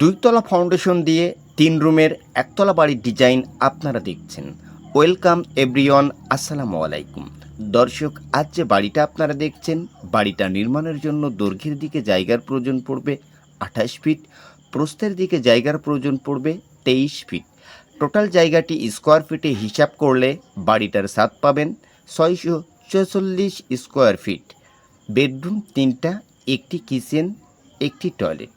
দুইতলা foundation দিয়ে তিন রুমের একতলা বাড়ির ডিজাইন আপনারা দেখছেন। ওয়েলকাম এভরিওয়ান আসসালামু আলাইকুম। দর্শক, আজ যে বাড়িটা আপনারা দেখছেন, বাড়িটা নির্মাণের জন্য দৈর্ঘ্যের দিকে জায়গার প্রয়োজন পড়বে আঠাশ ফিট প্রস্থের দিকে জায়গার প্রয়োজন পড়বে তেইশ ফিট টোটাল জায়গাটি স্কোয়ার ফিটে হিসাব করলে বাড়িটার স্বাদ পাবেন ছয়শো ছেচল্লিশ স্কোয়ার ফিট বেডরুম তিনটা, একটি কিচেন একটি টয়লেট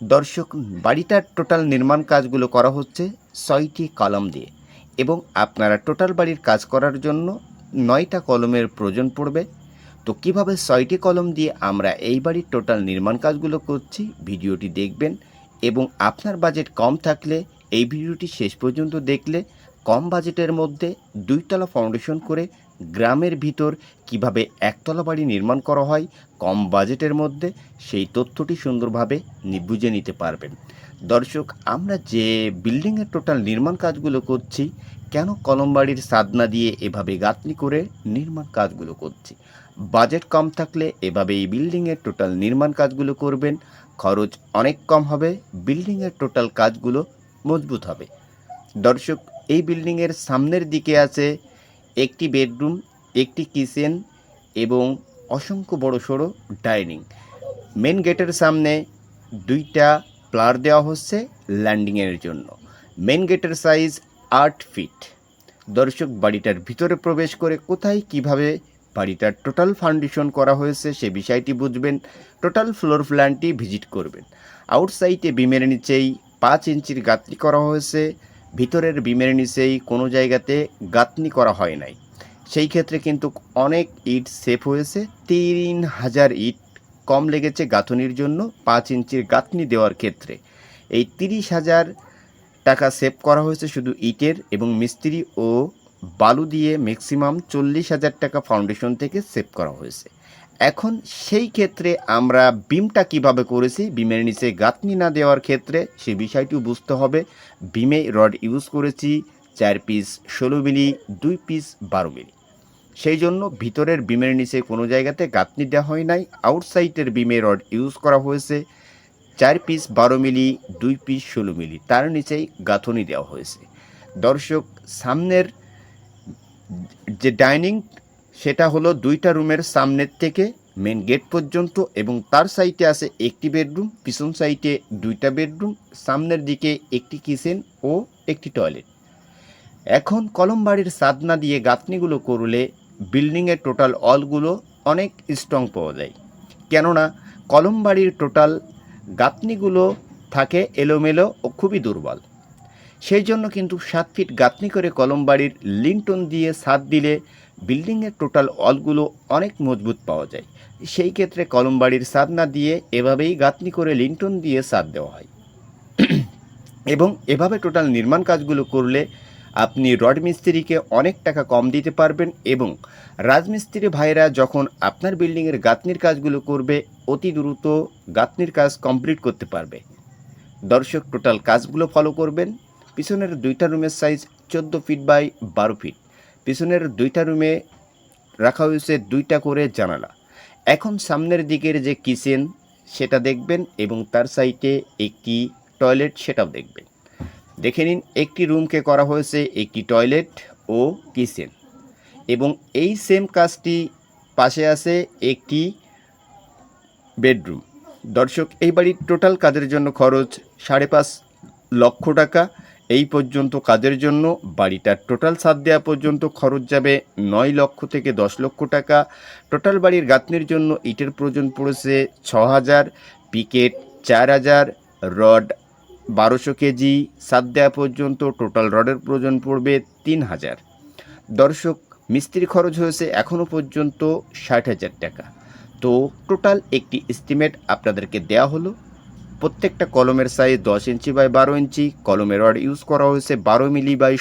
দর্শক, বাড়িটার টোটাল নির্মাণ কাজগুলো করা হচ্ছে ছয়টি কলম দিয়ে এবং আপনারা টোটাল বাড়ির কাজ করার জন্য নয়টা কলমের প্রয়োজন পড়বে। তো কীভাবে ছয়টি কলম দিয়ে আমরা এই বাড়ির টোটাল নির্মাণ কাজগুলো করছি ভিডিওটি দেখবেন এবং আপনার বাজেট কম থাকলে এই ভিডিওটি শেষ পর্যন্ত দেখলে কম বাজেটের মধ্যে দুইতলা ফাউন্ডেশন করে গ্রামের ভিতর কীভাবে একতলা বাড়ি নির্মাণ করা হয়, কম বাজেটের মধ্যে সেই তথ্যটি সুন্দরভাবে বুঝে নিতে পারবেন। দর্শক, আমরা যে বিল্ডিংয়ের টোটাল নির্মাণ কাজগুলো করছি, কেন কলম বাড়ির সাদনা দিয়ে এভাবে গাঁথনি করে নির্মাণ কাজগুলো করছি? বাজেট কম থাকলে এভাবে এই বিল্ডিংয়ের টোটাল নির্মাণ কাজগুলো করবেন। খরচ অনেক কম হবে, বিল্ডিংয়ের টোটাল কাজগুলো মজবুত হবে। দর্শক, এই বিল্ডিংয়ের সামনের দিকে আছে একটি বেডরুম, একটি কিচেন এবং অসংখ্য বড় সড়ো ডাইনিং। মেন গেটের সামনে দুইটা প্লার দেওয়া হচ্ছে ল্যান্ডিংয়ের জন্য। মেন গেটের সাইজ আট ফিট। দর্শক, বাড়িটার ভিতরে প্রবেশ করে কোথায়, কীভাবে বাড়িটার টোটাল ফাউন্ডেশন করা হয়েছে সে বিষয়টি বুঝবেন। টোটাল ফ্লোর প্ল্যানটি ভিজিট করবেন। আউটসাইডে বিমের নিচেই পাঁচ ইঞ্চির গাত্রি করা হয়েছে। ভিতরের বিমের নিচেই কোনো জায়গাতে গাঁথনি করা হয় নাই। সেই ক্ষেত্রে কিন্তু অনেক ইট সেফ হয়েছে। তিন হাজার ইট কম লেগেছে গাঁথনির জন্য পাঁচ ইঞ্চির গাঁথনি দেওয়ার ক্ষেত্রে। এই তিরিশ হাজার টাকা সেভ করা হয়েছে শুধু ইটের এবং মিস্ত্রি ও বালু দিয়ে ম্যাক্সিমাম চল্লিশ হাজার টাকা ফাউন্ডেশন থেকে সেভ করা হয়েছে। এখন সেই ক্ষেত্রে আমরা বিমটা কীভাবে করেছি, বিমের নিচে গাঁথনি না দেওয়ার ক্ষেত্রে সে বিষয়টিও বুঝতে হবে। বিমে রড ইউজ করেছি চার পিস ষোলো মিলি, দুই পিস বারো মিলি। সেই জন্য ভিতরের বিমের নিচে কোনো জায়গাতে গাঁথনি দেওয়া হয় নাই, আউটসাইডের বিমে রড ইউজ করা হয়েছে। চার পিস বারো মিলি, দুই পিস ষোলো মিলি, তার নিচেই গাঁথনি দেওয়া হয়েছে। দর্শক, সামনের যে ডাইনিং সেটা হলো দুইটা রুমের সামনের থেকে মেন গেট পর্যন্ত এবং তার সাইডে আছে একটি বেডরুম পিছন সাইডে দুইটা বেডরুম সামনের দিকে একটি কিচেন ও একটি টয়লেট এখন কলম বাড়ির সাদনা দিয়ে গাঁথনিগুলো করলে বিল্ডিংয়ের টোটাল অলগুলো অনেক স্ট্রং পাওয়া যায়। কেননা কলম বাড়ির টোটাল গাঁথনিগুলো থাকে এলোমেলো ও খুবই দুর্বল। সেই জন্য কিন্তু সাত ফিট গাঁথনি করে কলম বাড়ির লিন্টন দিয়ে ছাদ দিলে বিল্ডিংয়ের টোটাল অলগুলো অনেক মজবুত পাওয়া যায়। সেই ক্ষেত্রে কলম বাড়ির ছাদ না দিয়ে এভাবেই গাঁথনি করে লিন্টন দিয়ে ছাদ দেওয়া হয়। এবং এভাবে টোটাল নির্মাণ কাজগুলো করলে আপনি রড মিস্ত্রিকে অনেক টাকা কম দিতে পারবেন এবং রাজমিস্ত্রি ভাইরা যখন আপনার বিল্ডিংয়ের গাঁথনির কাজগুলো করবে, অতি দ্রুত গাঁথনির কাজ কমপ্লিট করতে পারবে। দর্শক টোটাল কাজগুলো ফলো করবেন। পিছনের দুইটা রুমের সাইজ চোদ্দ ফিট বাই বারো ফিট পিছনের দুইটা রুমে রাখা হয়েছে দুইটা করে জানালা। এখন সামনের দিকের যে কিচেন, সেটা দেখবেন এবং তার সাইটে একটি টয়লেট, সেটাও দেখবেন। দেখে নিন, একটি রুমকে করা হয়েছে একটি টয়লেট ও কিচেন এবং এই সেম কাজটি পাশে আছে একটি বেডরুম। দর্শক, এই বাড়ির টোটাল কাজের জন্য খরচ সাড়ে পাঁচ লক্ষ টাকা। এই পর্যন্ত কাজের জন্য? বাড়িটার টোটাল সাত দেওয়া পর্যন্ত খরচ যাবে নয় লক্ষ থেকে দশ লক্ষ টাকা। টোটাল বাড়ির গাঁথনির জন্য ইটের প্রয়োজন পড়েছে ছ হাজার, পিকেট চার হাজার, রড বারোশো কেজি সাত দেওয়া পর্যন্ত টোটাল রডের প্রয়োজন পড়বে তিন হাজার। দর্শক মিস্ত্রি খরচ হয়েছে এখনও পর্যন্ত ষাট হাজার টাকা। তো টোটাল একটি এস্টিমেট আপনাদেরকে দেওয়া হলো। প্রত্যেকটা কলমের সাইজ দশ ইঞ্চি বাই বারো ইঞ্চি, কলমের রড ইউজ করা হয়েছে বারো মিলি বাই